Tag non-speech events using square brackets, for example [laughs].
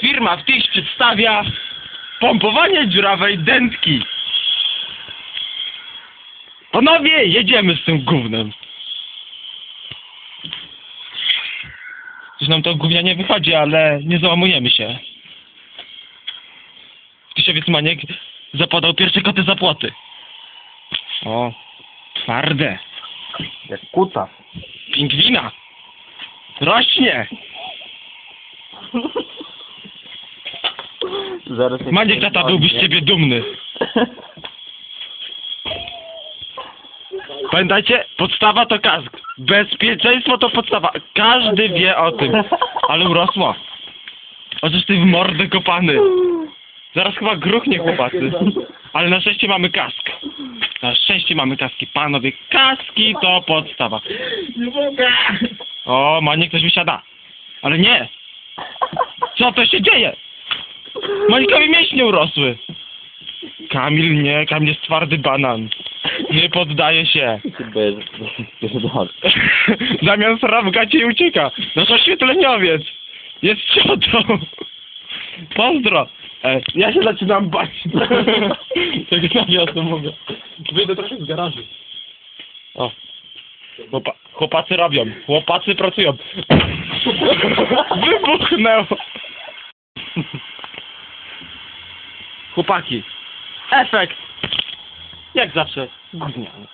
Firma w tyś przedstawia pompowanie dziurawej dętki. Panowie, jedziemy z tym gównem. Już nam to gównianie wychodzi, ale nie załamujemy się. Tyszowiec Maniek zapodał pierwsze koty za płoty. O, twarde. Jak kuca. Pingwina. Rośnie. [laughs] Zaraz jak Maniek tata byłby z ciebie dumny. Pamiętajcie, podstawa to kask. Bezpieczeństwo to podstawa. Każdy wie o tym. Ale urosło. Otóż ty w mordę kopany. Zaraz chyba gruchnie chłopacy. Ale na szczęście mamy kask. Na szczęście mamy kaski. Panowie, kaski to podstawa. Nie mogę! O, Maniek ktoś wysiada. Ale nie! Co to się dzieje? Manikowi mięśnie urosły. Kamil nie, Kamil jest twardy banan. Nie poddaje się. Zamiast gacie i ucieka. Nasz oświetleniowiec. Jest ciotą. Pozdro. E, ja się zaczynam bać. [laughs] tak nawiasem mówię. Wyjdę trochę z garażu. O. Chłopa chłopacy robią. Chłopacy pracują. Wybuchnęło. Chłopaki. Efekt. Jak zawsze. Gówniany.